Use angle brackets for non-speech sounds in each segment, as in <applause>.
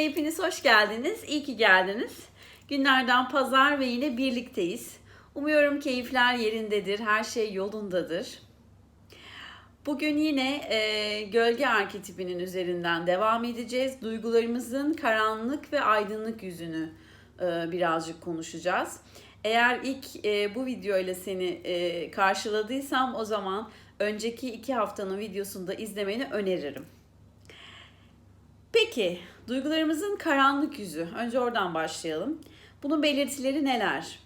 Kanalıma hepiniz hoş geldiniz. İyi ki geldiniz. Günlerden pazar ve yine birlikteyiz. Umuyorum keyifler yerindedir, her şey yolundadır. Bugün yine e, gölge arketipinin üzerinden devam edeceğiz. Duygularımızın karanlık ve aydınlık yüzünü e, birazcık konuşacağız. Eğer ilk e, bu videoyla seni e, karşıladıysam o zaman önceki iki haftanın videosunu da izlemeni öneririm. Peki, duygularımızın karanlık yüzü. Önce oradan başlayalım. Bunun belirtileri neler?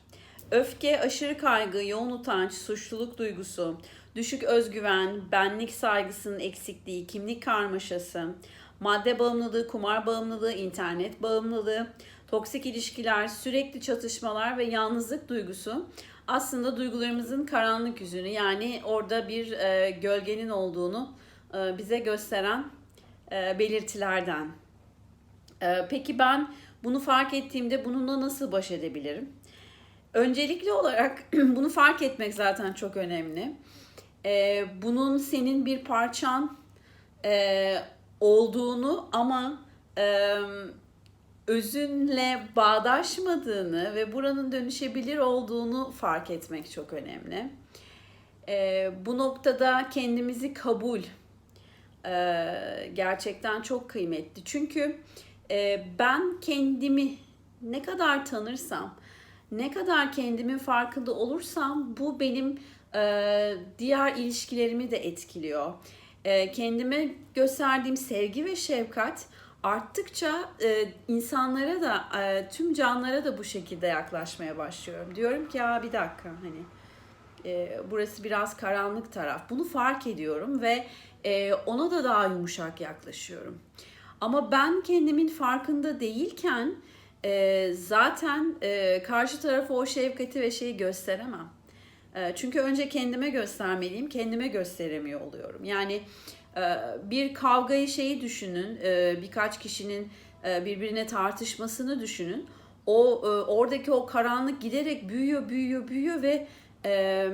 Öfke, aşırı kaygı, yoğun utanç, suçluluk duygusu, düşük özgüven, benlik saygısının eksikliği, kimlik karmaşası, madde bağımlılığı, kumar bağımlılığı, internet bağımlılığı, toksik ilişkiler, sürekli çatışmalar ve yalnızlık duygusu aslında duygularımızın karanlık yüzünü yani orada bir e, gölgenin olduğunu e, bize gösteren e, belirtilerden. E, peki ben bunu fark ettiğimde bununla nasıl baş edebilirim? Öncelikli olarak <clears throat> bunu fark etmek zaten çok önemli. E, bunun senin bir parçan olduğunu ama özünle bağdaşmadığını ve buranın dönüşebilir olduğunu fark etmek çok önemli. Bu noktada kendimizi kabul gerçekten çok kıymetli. Çünkü ben kendimi ne kadar tanırsam, ne kadar kendimin farkında olursam bu benim diğer ilişkilerimi de etkiliyor. Kendime gösterdiğim sevgi ve şefkat arttıkça insanlara da tüm canlara da bu şekilde yaklaşmaya başlıyorum. Diyorum ki ya bir dakika hani e, burası biraz karanlık taraf. Bunu fark ediyorum ve e, ona da daha yumuşak yaklaşıyorum. Ama ben kendimin farkında değilken e, zaten e, karşı tarafa o şefkati ve şeyi gösteremem. E, çünkü önce kendime göstermeliyim, kendime gösteremiyor oluyorum. Yani e, bir kavgayı şeyi düşünün, e, birkaç kişinin e, birbirine tartışmasını düşünün. O e, oradaki o karanlık giderek büyüyor, büyüyor, büyüyor ve e,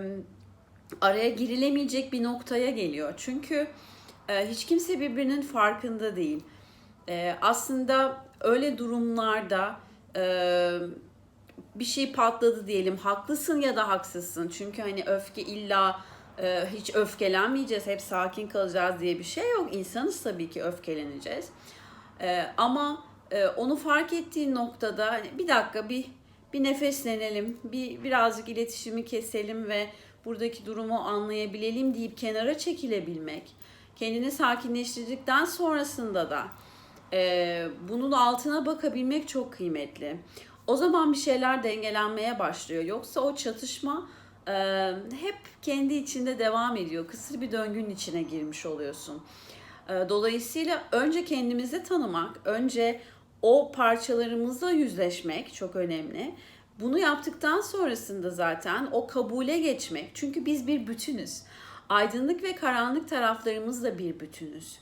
araya girilemeyecek bir noktaya geliyor. Çünkü e, hiç kimse birbirinin farkında değil. E, aslında öyle durumlarda e, bir şey patladı diyelim. Haklısın ya da haksızsın. Çünkü hani öfke illa e, hiç öfkelenmeyeceğiz, hep sakin kalacağız diye bir şey yok. İnsanız tabii ki öfkeleneceğiz. E, ama e, onu fark ettiğin noktada hani bir dakika bir bir nefeslenelim, bir birazcık iletişimi keselim ve buradaki durumu anlayabilelim deyip kenara çekilebilmek, kendini sakinleştirdikten sonrasında da e, bunun altına bakabilmek çok kıymetli. O zaman bir şeyler dengelenmeye başlıyor. Yoksa o çatışma e, hep kendi içinde devam ediyor. Kısır bir döngünün içine girmiş oluyorsun. E, dolayısıyla önce kendimizi tanımak, önce o parçalarımızla yüzleşmek çok önemli. Bunu yaptıktan sonrasında zaten o kabule geçmek. Çünkü biz bir bütünüz. Aydınlık ve karanlık taraflarımızla bir bütünüz.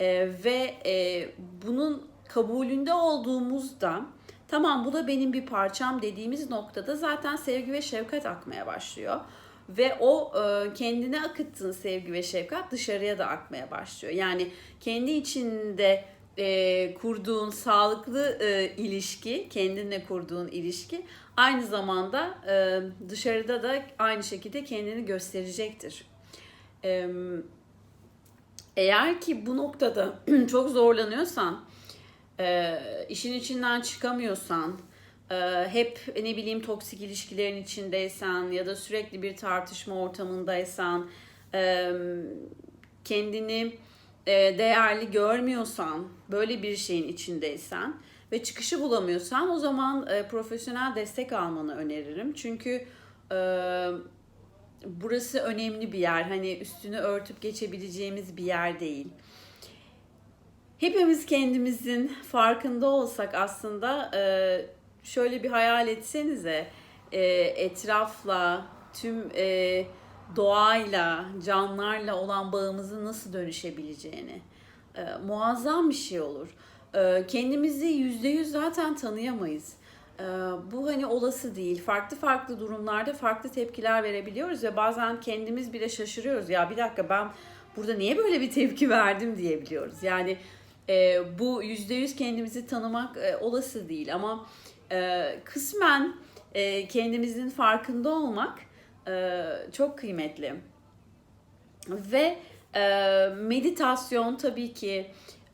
Ee, ve e, bunun kabulünde olduğumuzda tamam bu da benim bir parçam dediğimiz noktada zaten sevgi ve şefkat akmaya başlıyor. Ve o e, kendine akıttığın sevgi ve şefkat dışarıya da akmaya başlıyor. Yani kendi içinde e, kurduğun sağlıklı e, ilişki, kendinle kurduğun ilişki aynı zamanda e, dışarıda da aynı şekilde kendini gösterecektir. E, eğer ki bu noktada <clears throat> çok zorlanıyorsan, e, işin içinden çıkamıyorsan, e, hep ne bileyim toksik ilişkilerin içindeysen ya da sürekli bir tartışma ortamındaysan, e, kendini değerli görmüyorsan, böyle bir şeyin içindeysen ve çıkışı bulamıyorsan o zaman e, profesyonel destek almanı öneririm. Çünkü e, burası önemli bir yer. Hani üstünü örtüp geçebileceğimiz bir yer değil. Hepimiz kendimizin farkında olsak aslında e, şöyle bir hayal etsenize e, etrafla tüm e, doğayla, canlarla olan bağımızın nasıl dönüşebileceğini. E, muazzam bir şey olur. E, kendimizi yüzde yüz zaten tanıyamayız. E, bu hani olası değil. Farklı farklı durumlarda farklı tepkiler verebiliyoruz ve bazen kendimiz bile şaşırıyoruz. Ya bir dakika ben burada niye böyle bir tepki verdim diyebiliyoruz. Yani e, bu yüzde yüz kendimizi tanımak e, olası değil ama e, kısmen e, kendimizin farkında olmak e, çok kıymetli. Ve e, meditasyon tabii ki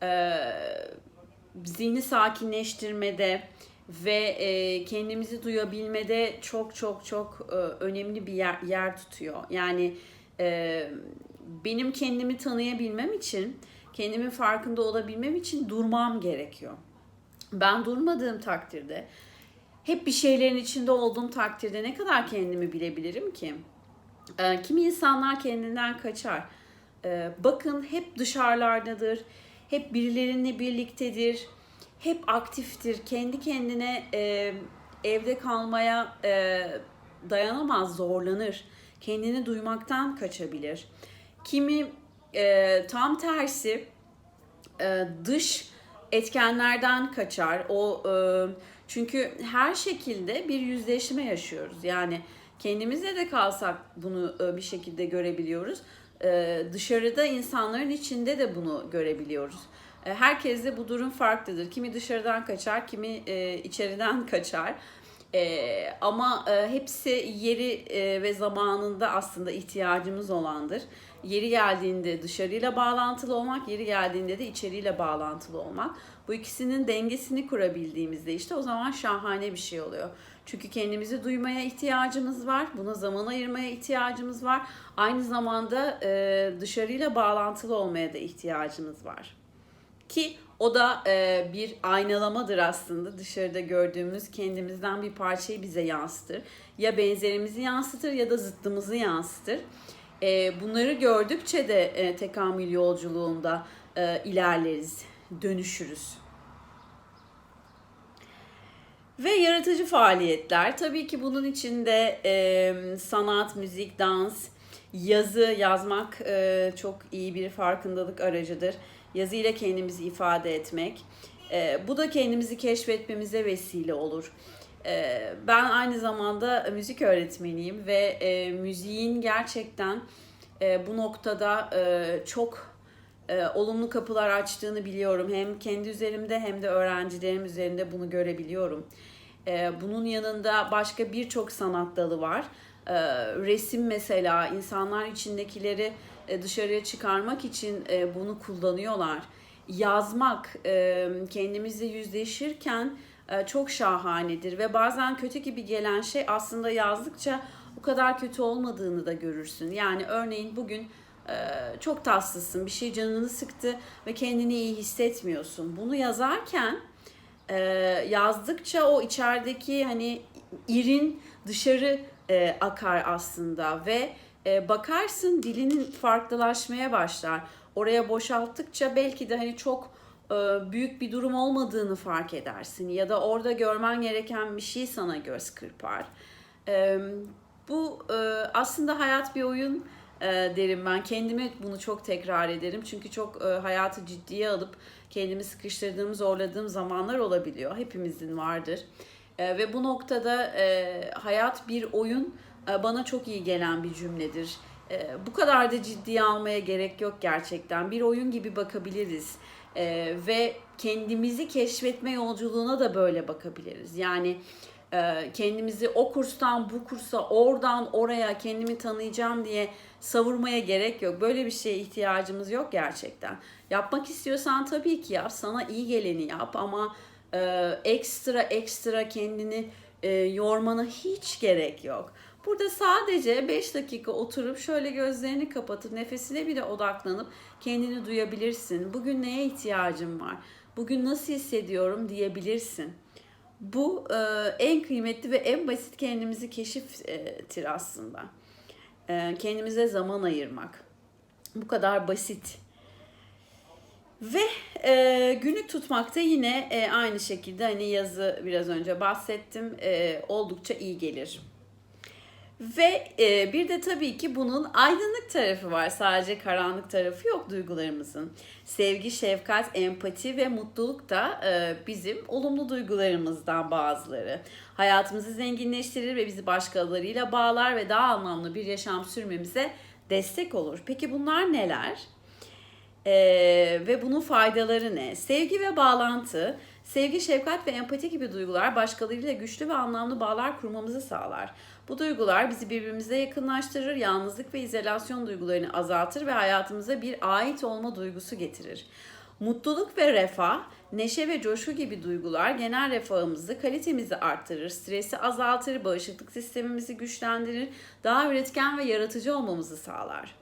e, zihni sakinleştirmede ve e, kendimizi duyabilmede çok çok çok önemli bir yer, yer tutuyor. Yani benim kendimi tanıyabilmem için, kendimin farkında olabilmem için durmam gerekiyor. Ben durmadığım takdirde, hep bir şeylerin içinde olduğum takdirde ne kadar kendimi bilebilirim ki? E, kimi insanlar kendinden kaçar. E, bakın hep dışarılardadır, hep birilerinle birliktedir, hep aktiftir. Kendi kendine e, evde kalmaya e, dayanamaz, zorlanır. Kendini duymaktan kaçabilir. Kimi e, tam tersi dış etkenlerden kaçar. O çünkü her şekilde bir yüzleşme yaşıyoruz. Yani kendimizle de kalsak bunu e, bir şekilde görebiliyoruz. E, dışarıda insanların içinde de bunu görebiliyoruz. E, herkeste bu durum farklıdır. Kimi dışarıdan kaçar, kimi içeriden <laughs> kaçar. E, ama e, hepsi yeri e, ve zamanında aslında ihtiyacımız olandır. Yeri geldiğinde dışarıyla bağlantılı olmak, yeri geldiğinde de içeriyle bağlantılı olmak. Bu ikisinin dengesini kurabildiğimizde işte o zaman şahane bir şey oluyor. Çünkü kendimizi duymaya ihtiyacımız var. Buna zaman ayırmaya ihtiyacımız var. Aynı zamanda e, dışarıyla bağlantılı olmaya da ihtiyacımız var. Ki o da e, bir aynalamadır aslında. Dışarıda gördüğümüz kendimizden bir parçayı bize yansıtır. Ya benzerimizi yansıtır ya da zıttımızı yansıtır. E, bunları gördükçe de e, tekamül yolculuğunda e, ilerleriz, dönüşürüz. Ve yaratıcı faaliyetler. Tabii ki bunun içinde e, sanat, müzik, dans, yazı yazmak e, çok iyi bir farkındalık aracıdır. Yazıyla kendimizi ifade etmek. E, bu da kendimizi keşfetmemize vesile olur. E, ben aynı zamanda müzik öğretmeniyim ve e, müziğin gerçekten e, bu noktada e, çok e, olumlu kapılar açtığını biliyorum. Hem kendi üzerimde hem de öğrencilerim üzerinde bunu görebiliyorum. E, bunun yanında başka birçok sanat dalı var. E, resim mesela insanlar içindekileri dışarıya çıkarmak için e, bunu kullanıyorlar. Yazmak e, kendimizle yüzleşirken e, çok şahanedir ve bazen kötü gibi gelen şey aslında yazdıkça o kadar kötü olmadığını da görürsün. Yani örneğin bugün e, çok tatsızsın, bir şey canını sıktı ve kendini iyi hissetmiyorsun. Bunu yazarken e, yazdıkça o içerideki hani irin dışarı e, akar aslında ve e, bakarsın dilinin farklılaşmaya başlar. Oraya boşalttıkça belki de hani çok e, büyük bir durum olmadığını fark edersin ya da orada görmen gereken bir şey sana göz kırpar. E, bu e, aslında hayat bir oyun e, derim ben. Kendime bunu çok tekrar ederim. Çünkü çok e, hayatı ciddiye alıp kendimi sıkıştırdığım, zorladığım zamanlar olabiliyor. Hepimizin vardır. E, ve bu noktada e, hayat bir oyun bana çok iyi gelen bir cümledir. E, bu kadar da ciddiye almaya gerek yok gerçekten. Bir oyun gibi bakabiliriz. E, ve kendimizi keşfetme yolculuğuna da böyle bakabiliriz. Yani e, kendimizi o kurstan bu kursa, oradan oraya kendimi tanıyacağım diye savurmaya gerek yok. Böyle bir şeye ihtiyacımız yok gerçekten. Yapmak istiyorsan tabii ki yap. Sana iyi geleni yap ama e, ekstra ekstra kendini e, yormana hiç gerek yok. Burada sadece 5 dakika oturup şöyle gözlerini kapatıp nefesine bile odaklanıp kendini duyabilirsin. Bugün neye ihtiyacım var? Bugün nasıl hissediyorum diyebilirsin. Bu e, en kıymetli ve en basit kendimizi keşiftir aslında. E, kendimize zaman ayırmak. Bu kadar basit. Ve e, günlük tutmakta yine e, aynı şekilde hani yazı biraz önce bahsettim e, oldukça iyi gelir. Ve e, bir de tabii ki bunun aydınlık tarafı var. Sadece karanlık tarafı yok duygularımızın. Sevgi, şefkat, empati ve mutluluk da e, bizim olumlu duygularımızdan bazıları. Hayatımızı zenginleştirir ve bizi başkalarıyla bağlar ve daha anlamlı bir yaşam sürmemize destek olur. Peki bunlar neler? Ee, ve bunun faydaları ne? Sevgi ve bağlantı. Sevgi, şefkat ve empati gibi duygular başkalarıyla güçlü ve anlamlı bağlar kurmamızı sağlar. Bu duygular bizi birbirimize yakınlaştırır, yalnızlık ve izolasyon duygularını azaltır ve hayatımıza bir ait olma duygusu getirir. Mutluluk ve refah, neşe ve coşku gibi duygular genel refahımızı, kalitemizi arttırır, stresi azaltır, bağışıklık sistemimizi güçlendirir, daha üretken ve yaratıcı olmamızı sağlar.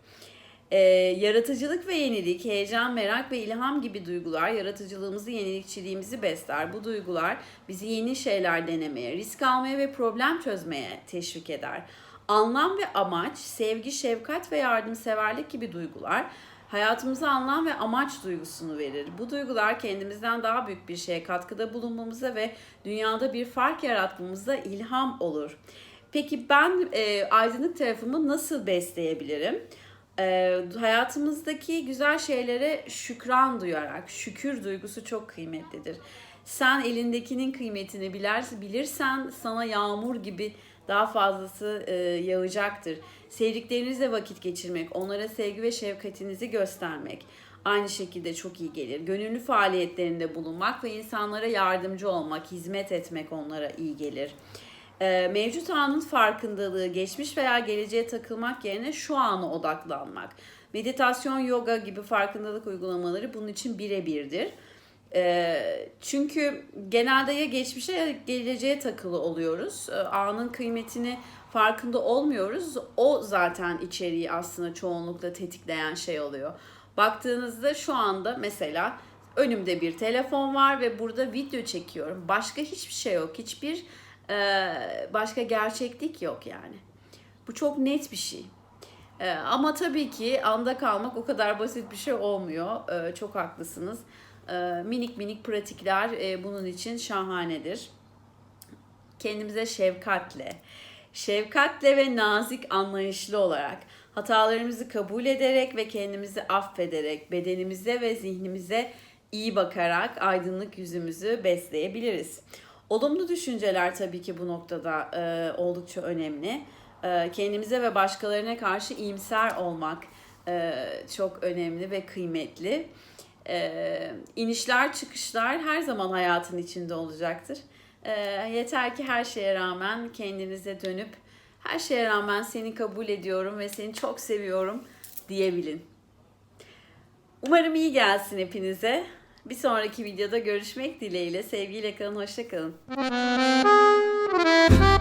Ee, yaratıcılık ve yenilik, heyecan, merak ve ilham gibi duygular yaratıcılığımızı, yenilikçiliğimizi besler. Bu duygular bizi yeni şeyler denemeye, risk almaya ve problem çözmeye teşvik eder. Anlam ve amaç, sevgi, şefkat ve yardımseverlik gibi duygular hayatımıza anlam ve amaç duygusunu verir. Bu duygular kendimizden daha büyük bir şeye katkıda bulunmamıza ve dünyada bir fark yaratmamıza ilham olur. Peki ben e, aydınlık tarafımı nasıl besleyebilirim? E, hayatımızdaki güzel şeylere şükran duyarak, şükür duygusu çok kıymetlidir. Sen elindekinin kıymetini bilersin, bilirsen sana yağmur gibi daha fazlası e, yağacaktır. Sevdiklerinizle vakit geçirmek, onlara sevgi ve şefkatinizi göstermek aynı şekilde çok iyi gelir. Gönüllü faaliyetlerinde bulunmak ve insanlara yardımcı olmak, hizmet etmek onlara iyi gelir. Ee, mevcut anın farkındalığı, geçmiş veya geleceğe takılmak yerine şu ana odaklanmak. Meditasyon, yoga gibi farkındalık uygulamaları bunun için birebirdir. Ee, çünkü genelde ya geçmişe ya geleceğe takılı oluyoruz. Ee, anın kıymetini farkında olmuyoruz. O zaten içeriği aslında çoğunlukla tetikleyen şey oluyor. Baktığınızda şu anda mesela önümde bir telefon var ve burada video çekiyorum. Başka hiçbir şey yok. Hiçbir başka gerçeklik yok yani. Bu çok net bir şey. Ee, ama tabii ki anda kalmak o kadar basit bir şey olmuyor. Ee, çok haklısınız. minik minik pratikler e, bunun için şahanedir. Kendimize şefkatle, şefkatle ve nazik anlayışlı olarak hatalarımızı kabul ederek ve kendimizi affederek bedenimize ve zihnimize iyi bakarak aydınlık yüzümüzü besleyebiliriz. Olumlu düşünceler tabii ki bu noktada e, oldukça önemli. E, kendimize ve başkalarına karşı iyimser olmak e, çok önemli ve kıymetli. E, inişler çıkışlar her zaman hayatın içinde olacaktır. E, yeter ki her şeye rağmen kendinize dönüp her şeye rağmen seni kabul ediyorum ve seni çok seviyorum diyebilin. Umarım iyi gelsin hepinize. Bir sonraki videoda görüşmek dileğiyle. Sevgiyle kalın, hoşça kalın. <laughs>